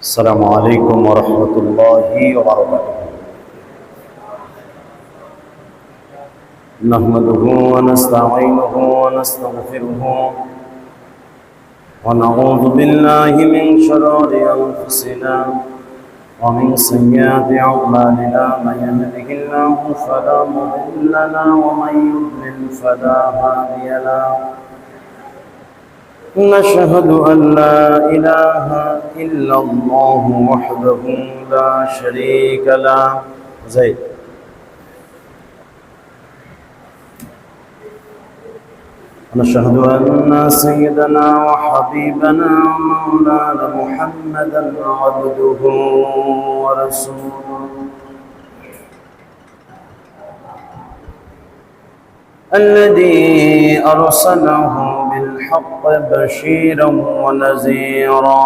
السلام عليكم ورحمة الله وبركاته نحمده ونستعينه ونستغفره ونعوذ بالله من شرور أنفسنا ومن سيئات أعمالنا من يهده الله فلا مضل له ومن يضلل فلا هادي له نشهد أن لا إله إلا الله وحده لا شريك له. زيد نشهد أن سيدنا وحبيبنا مولانا محمدا عبده ورسوله. الذي أرسله بالحق بشيرا ونذيرا.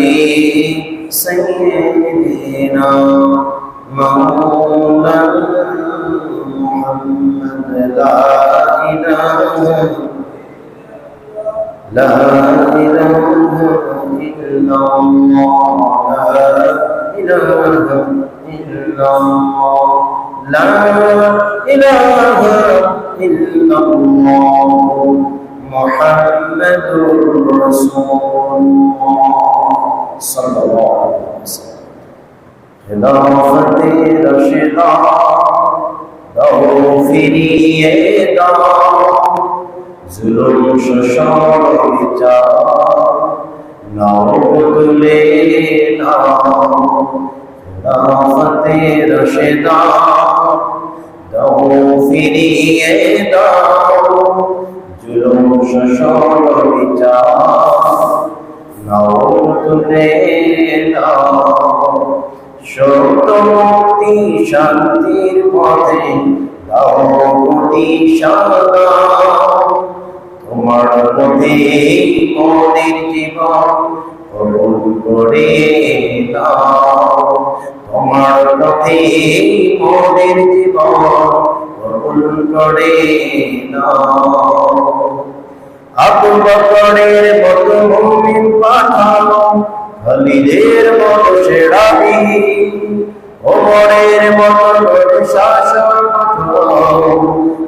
آل سيدنا مولانا محمد لا إله لا إله إلا الله لا إله إلا الله لا إله إلا الله محمد رسول الله صلى الله عليه وسلم خلافت رشدا دو فریے دا ظلم ششان بچا نو بدلے نا خلافت رشدا دو فریے دا ظلم ششان بچا নাও নাও সত্য মুক্তি শান্তির পথে দাও দিশা তোমার পথে মোদের জীবন কবুল করে দাও তোমার পথে মোদের জীবন কবুল করে দাও আবু বকরের মতো মুমিন পাঠানো, খালিদের মতো সেরাবি। ওমরের মতো শাসন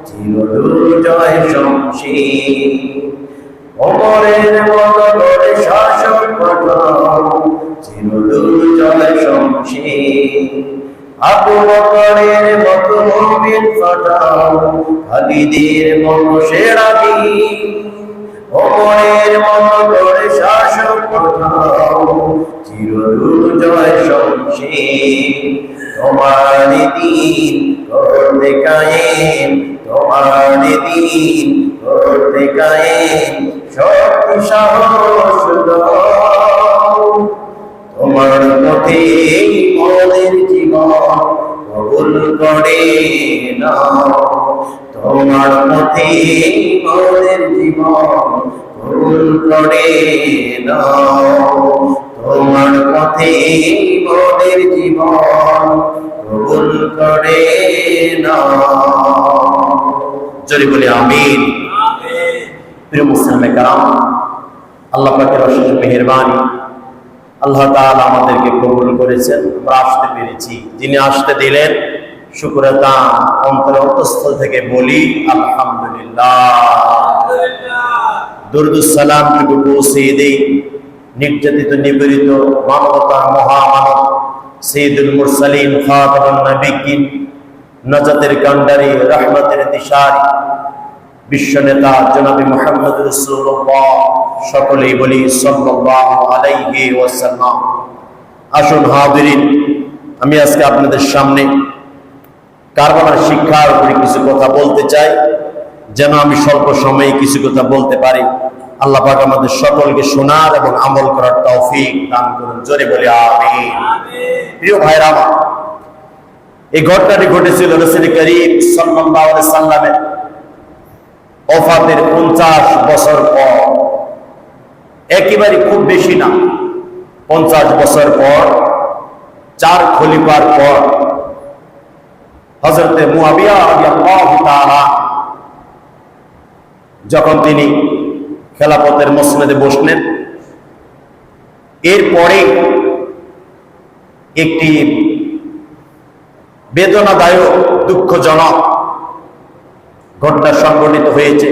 চির দুর্জয় শমশী ওমরের মতো করে শাসন পাঠাও চির দুর্জয় শমশী আবু বকরের মতো মুমিন পাঠাও খালিদের মতো সেরাবি। ওমরের মতো শাসক পাঠাও চির দুর্জয় শমশী তোমার দিন করতে কায়েম, তোমার দিন করতে কায়েম। শক্তি, সাহস তোমার পথে মোদের জীবন কবুল করে নাও। তোমার পথে মোদের জীবন কবুল করে তোমার পথে মোদের জীবন কবুল করে জোরে বলি আমিন। প্রিয় মুসলিমে কারাম, আল্লাহ পাকের অশেষ মেহেরবানি। আল্লাহ তাআলা আমাদেরকে কবুল করেছেন, আমরা আসতে পেরেছি। যিনি আসতে দিলেন শুক্রতা অন্তর অন্তঃস্থল থেকে বলি, আলহামদুলিল্লাহ। দুরদুসালামটুকু পৌঁছে দেই। নির্যাতিত, নিপীড়িত, মানবতার মহামানব, সৈয়দুল মুরসালিন, খাতামুন নবিয়্যিন, নজাতের কান্ডারি রহমতের দিশারি। বিশ্ব নেতা জনাবি মোহাম্মদ রসুল্লাহ সকলেই বলি, সাল্লাল্লাহু আলাইহি ওয়াসাল্লাম। আসুন হাজিরিন, আমি আজকে আপনাদের সামনে কারবালার শিক্ষার উপরে কিছু কথা বলতে চাই, যেন আমি স্বল্প সময়ে কিছু কথা বলতে পারি। আল্লাহ পাক আমাদের সকলকে শোনার এবং আমল করার তৌফিক দান করুন। জোরে বলে, আমিন। প্রিয় ভাইরা আমার, এই ঘটনাটি ঘটেছিল রসুল করিম সাল্লাল্লাহু আলাইহি সাল্লামের ওফাতের পঞ্চাশ বছর পর। একেবারে খুব বেশি না, পঞ্চাশ বছর পর, চার খলিফার পর হজরতে যখন তিনি খেলাপথের মসনদে বসলেন, এরপরে একটি বেদনাদায়ক, দুঃখজনক ঘটনা সংঘটিত হয়েছে,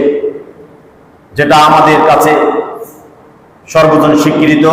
যেটা আমাদের কাছে সর্বজন স্বীকৃত।